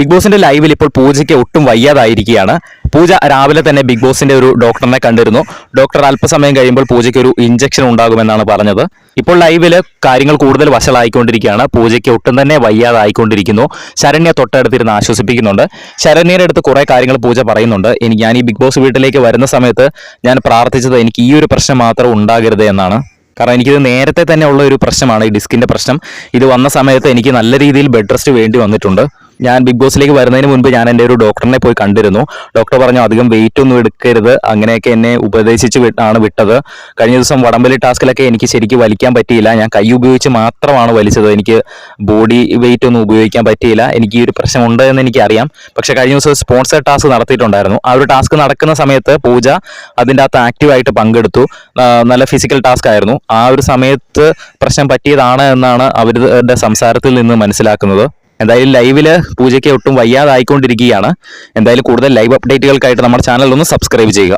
Big ബോസിന്റെ ലൈവിൽ ഇപ്പോൾ പൂജയ്ക്ക് ഒട്ടും വയ്യാതായിരിക്കുകയാണ്. പൂജ രാവിലെ തന്നെ ബിഗ് ബോസിന്റെ ഒരു ഡോക്ടറിനെ കണ്ടിരുന്നു. ഡോക്ടർ അല്പസമയം കഴിയുമ്പോൾ പൂജയ്ക്ക് ഒരു ഇഞ്ചക്ഷൻ ഉണ്ടാകുമെന്നാണ് പറഞ്ഞത്. ഇപ്പോൾ ലൈവിൽ കാര്യങ്ങൾ കൂടുതൽ വഷളായിക്കൊണ്ടിരിക്കുകയാണ്. പൂജയ്ക്ക് ഒട്ടും തന്നെ വയ്യാതായിക്കൊണ്ടിരിക്കുന്നു. ശരണ്യ തൊട്ടടുത്തിരുന്ന് ആശ്വസിപ്പിക്കുന്നുണ്ട്. ശരണ്യയുടെ അടുത്ത് കുറെ കാര്യങ്ങൾ പൂജ പറയുന്നുണ്ട്. എനിക്ക് ഞാൻ ഈ ബിഗ് ബോസ് വീട്ടിലേക്ക് വരുന്ന സമയത്ത് ഞാൻ പ്രാർത്ഥിച്ചത് എനിക്ക് ഈ ഒരു പ്രശ്നം മാത്രം ഉണ്ടാകരുത് എന്നാണ്. കാരണം എനിക്കിത് നേരത്തെ തന്നെ ഉള്ള ഒരു പ്രശ്നമാണ് ഈ ഡിസ്കിന്റെ പ്രശ്നം. ഇത് വന്ന സമയത്ത് എനിക്ക് നല്ല രീതിയിൽ ബെഡ് റെസ്റ്റ് വേണ്ടി വന്നിട്ടുണ്ട്. ഞാൻ ബിഗ് ബോസിലേക്ക് വരുന്നതിന് മുൻപ് ഞാൻ എന്റെ ഒരു ഡോക്ടറിനെ പോയി കണ്ടിരുന്നു. ഡോക്ടർ പറഞ്ഞു അധികം വെയിറ്റ് ഒന്നും എടുക്കരുത്. അങ്ങനെയൊക്കെ എന്നെ ഉപദേശിച്ച് ആണ് വിട്ടത്. കഴിഞ്ഞ ദിവസം വടംവലി ടാസ്കിലൊക്കെ എനിക്ക് ശരിക്കും വലിക്കാൻ പറ്റിയില്ല. ഞാൻ കൈ ഉപയോഗിച്ച് മാത്രമാണ് വലിച്ചത്. എനിക്ക് ബോഡി വെയിറ്റ് ഒന്നും ഉപയോഗിക്കാൻ പറ്റിയില്ല. എനിക്ക് ഈ ഒരു പ്രശ്നം ഉണ്ട് എന്ന് എനിക്ക് അറിയാം പക്ഷേ കഴിഞ്ഞ ദിവസം സ്പോൺസർ ടാസ്ക് നടത്തിയിട്ടുണ്ടായിരുന്നു. ആ ഒരു ടാസ്ക് നടക്കുന്ന സമയത്ത് പൂജ അതിന്റെ അകത്ത് ആക്റ്റീവായിട്ട് പങ്കെടുത്തു. നല്ല ഫിസിക്കൽ ടാസ്ക് ആയിരുന്നു. ആ ഒരു സമയത്ത് പ്രശ്നം പറ്റിയതാണ് എന്നാണ് അവരുടെ സംസാരത്തിൽ നിന്ന് മനസ്സിലാക്കുന്നത്. എന്തായാലും ലൈവിൽ പൂജയ്ക്ക് ഒട്ടും വയ്യാതായിക്കൊണ്ടിരിക്കുകയാണ്. എന്തായാലും കൂടുതൽ ലൈവ് അപ്ഡേറ്റുകൾക്കായിട്ട് നമ്മുടെ ചാനൽ ഒന്ന് സബ്സ്ക്രൈബ് ചെയ്യുക.